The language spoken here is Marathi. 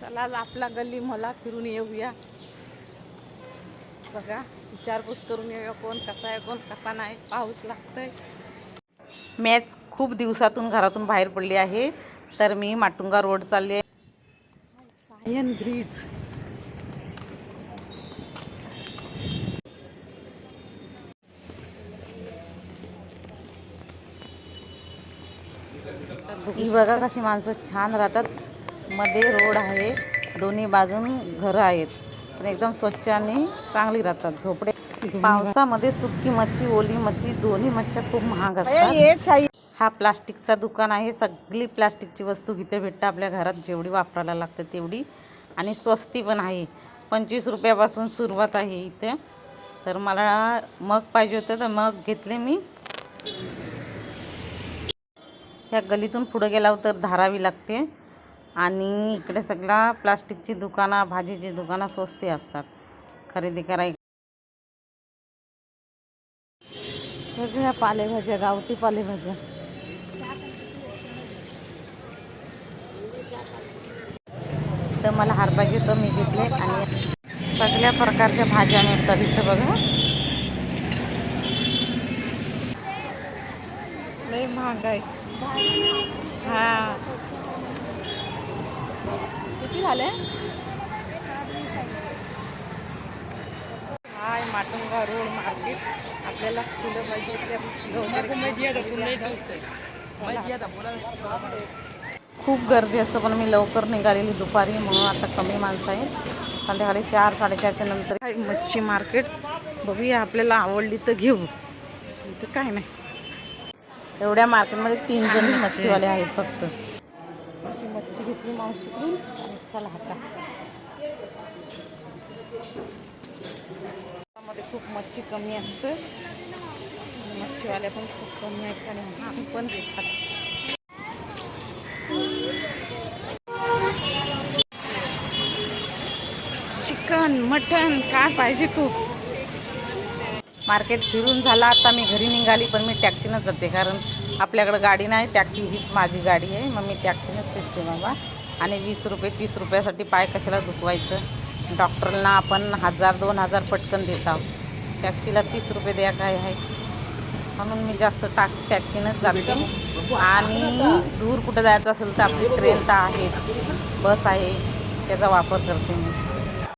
चला आपला गल्ली मला फिरून येऊया. बघा विचारपूस करून येऊया कोण कसा आहे कोण कसा नाही. पाऊस लागतोय. मॅच खूप दिवसातून घरातून बाहेर पडली आहे. तर मी माटुंगा रोड चालली आहे. सायन ब्रिज. ही बघा कशी माणसं छान राहतात. मध्ये रोड आहे. दोन्ही बाजून घरं आहेत. पण एकदम स्वच्छ आणि चांगली राहतात झोपडे. पावसामध्ये सुकी मच्छी ओली मच्छी दोन्ही मच्छ्या खूप महाग असतात. हा प्लास्टिकचा दुकान आहे. सगळी प्लास्टिकची वस्तू इथे भेटतं आपल्या घरात. जेवढी वापरायला लागते तेवढी. आणि स्वस्ती पण आहे. पंचवीस रुपयापासून सुरुवात आहे इथे. तर मला मग पाहिजे होतं तर मग घेतले मी. ह्या गलीतून पुढं गेल्यावर तर धारावी लागते. आणि इकडे सगळा प्लास्टिकची दुकानं भाजीची दुकानं स्वस्ती असतात. खरेदी कराय सगळ्या पालेभाज्या गावठी पालेभाज्या. तर मला हार पाहिजे तर मी घेतले आणि सगळ्या प्रकारच्या भाज्या मिळतात इथं बघा. लय महाग आहे. हा. किती झाले हाय माटुंगा रोड मार्केट आपल्याला फुलं पाहिजे खूप गर्दी असतं पण मी लवकर निघालेली दुपारी म्हणून आता कमी माणसं आहे संध्याकाळी चार साडेचारच्या नंतर आहे मच्छी मार्केट. बघूया आपल्याला आवडली तर घेऊ. इथं काय नाही. एवढ्या मार्केटमध्ये तीन जणी मच्छीवाले आहेत फक्त. अशी मच्छी घेतली मावशीकडून. चला आता. मध्ये खूप मच्छी कमी असतं मच्छीवाल्या पण खूप कमी आहेत आणि आम्ही पण देतात. चिकन मटन काय पाहिजे तू? मार्केट फिरून झाला आता मी घरी निघाली पण मी टॅक्सीनंच जाते कारण आपल्याकडं गाडी नाही टॅक्सी हीच माझी गाडी आहे मग मी टॅक्सीनंच फिरते बाबा. आणि वीस रुपये तीस रुपयासाठी पाय कशाला दुखवायचं? डॉक्टरला आपण हजार दोन हजार पटकन देत आहोत. टॅक्सीला तीस रुपये द्या काय आहे? म्हणून मी जास्त टाक टॅक्सीनंच जाते. आणि दूर कुठं जायचं असेल तर आपली ट्रेन तर आहेच. बस आहे त्याचा वापर करते मी.